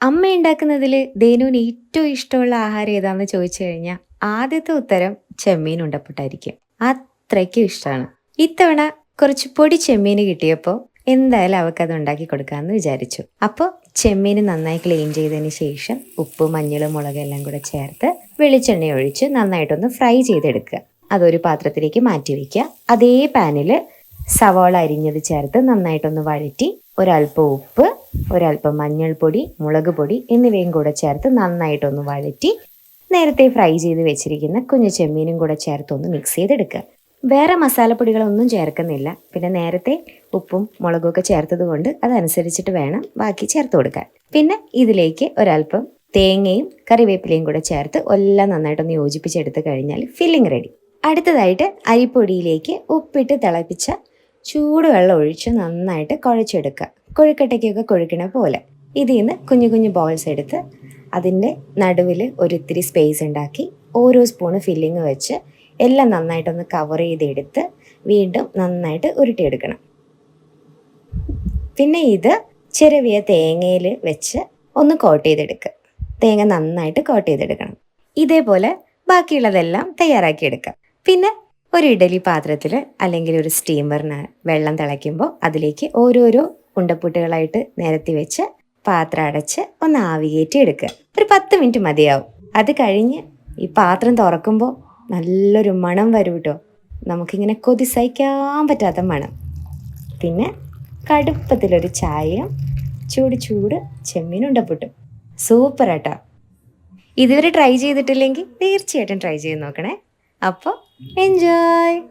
അമ്മ ഉണ്ടാക്കുന്നതിൽ ദേനുവിന് ഏറ്റവും ഇഷ്ടമുള്ള ആഹാരം ഏതാണെന്ന് ചോദിച്ചു കഴിഞ്ഞാൽ ആദ്യത്തെ ഉത്തരം ചെമ്മീൻ ഉണ്ടപ്പെട്ടായിരിക്കും. അത്രയ്ക്കും ഇഷ്ടമാണ്. ഇത്തവണ കുറച്ച് പൊടി ചെമ്മീൻ കിട്ടിയപ്പോൾ എന്തായാലും അവൾക്കത് ഉണ്ടാക്കി കൊടുക്കാമെന്ന് വിചാരിച്ചു. അപ്പോൾ ചെമ്മീൻ നന്നായി ക്ലീൻ ചെയ്തതിന് ശേഷം ഉപ്പ് മഞ്ഞൾ മുളക് എല്ലാം കൂടെ ചേർത്ത് വെളിച്ചെണ്ണ ഒഴിച്ച് നന്നായിട്ടൊന്ന് ഫ്രൈ ചെയ്തെടുക്കുക. അതൊരു പാത്രത്തിലേക്ക് മാറ്റി വയ്ക്കുക അതേ പാനിൽ സവാള അരിഞ്ഞത് ചേർത്ത് നന്നായിട്ടൊന്ന് വഴറ്റി ഒരല്പം ഉപ്പ് ഒരല്പം മഞ്ഞൾപ്പൊടി മുളക് പൊടി എന്നിവയും കൂടെ ചേർത്ത് നന്നായിട്ടൊന്ന് വഴറ്റി നേരത്തെ ഫ്രൈ ചെയ്ത് വെച്ചിരിക്കുന്ന കുഞ്ഞു ചെമ്മീനും കൂടെ ചേർത്ത് ഒന്ന് മിക്സ് ചെയ്തെടുക്കുക. വേറെ മസാലപ്പൊടികളൊന്നും ചേർക്കുന്നില്ല. പിന്നെ നേരത്തെ ഉപ്പും മുളകും ഒക്കെ ചേർത്തത് കൊണ്ട് അതനുസരിച്ചിട്ട് വേണം ബാക്കി ചേർത്ത് കൊടുക്കാൻ. പിന്നെ ഇതിലേക്ക് ഒരല്പം തേങ്ങയും കറിവേപ്പിലയും കൂടെ ചേർത്ത് എല്ലാം നന്നായിട്ടൊന്ന് യോജിപ്പിച്ചെടുത്ത് കഴിഞ്ഞാൽ ഫില്ലിംഗ് റെഡി അടുത്തതായിട്ട് അരിപ്പൊടിയിലേക്ക് ഉപ്പിട്ട് തിളപ്പിച്ച ചൂടുവെള്ളം ഒഴിച്ച് നന്നായിട്ട് കുഴച്ചെടുക്കുക. കൊഴുക്കട്ടയ്ക്കൊക്കെ കൊഴുക്കണ പോലെ. ഇതിൽ നിന്ന് കുഞ്ഞു കുഞ്ഞു ബോൾസ് എടുത്ത് അതിന്റെ നടുവിൽ ഒരിത്തിരി സ്പേസ് ഉണ്ടാക്കി ഓരോ സ്പൂണ് ഫില്ലിങ് വെച്ച് എല്ലാം നന്നായിട്ടൊന്ന് കവർ ചെയ്തെടുത്ത് വീണ്ടും നന്നായിട്ട് ഉരുട്ടിയെടുക്കണം. പിന്നെ ഇത് ചെറിയ തേങ്ങയിൽ വെച്ച് ഒന്ന് കോട്ട് ചെയ്തെടുക്കുക തേങ്ങ നന്നായിട്ട് കോട്ട് ചെയ്തെടുക്കണം. ഇതേപോലെ ബാക്കിയുള്ളതെല്ലാം തയ്യാറാക്കി എടുക്കാം പിന്നെ ഒരു ഇഡലി പാത്രത്തിൽ അല്ലെങ്കിൽ ഒരു സ്റ്റീമറിന് വെള്ളം തിളയ്ക്കുമ്പോൾ അതിലേക്ക് ഓരോരോ ഉണ്ടപ്പുട്ടുകളായിട്ട് നിരത്തി വെച്ച് പാത്രം അടച്ച് ഒന്ന് ആവിയേറ്റി എടുക്കുക. ഒരു പത്ത് മിനിറ്റ് മതിയാവും. അത് കഴിഞ്ഞ് ഈ പാത്രം തുറക്കുമ്പോൾ നല്ലൊരു മണം വരും കേട്ടോ നമുക്കിങ്ങനെ കൊതി സഹിക്കാൻ പറ്റാത്ത മണം. പിന്നെ കടുപ്പത്തിലൊരു ചായയും ചൂട് ചൂട് ചെമ്മീൻ ഉണ്ടപ്പൂട്ടും. സൂപ്പർ ആട്ടോ ഇതുവരെ ട്രൈ ചെയ്തിട്ടില്ലെങ്കിൽ തീർച്ചയായിട്ടും ട്രൈ ചെയ്ത് നോക്കണേ. അപ്പോൾ Enjoy!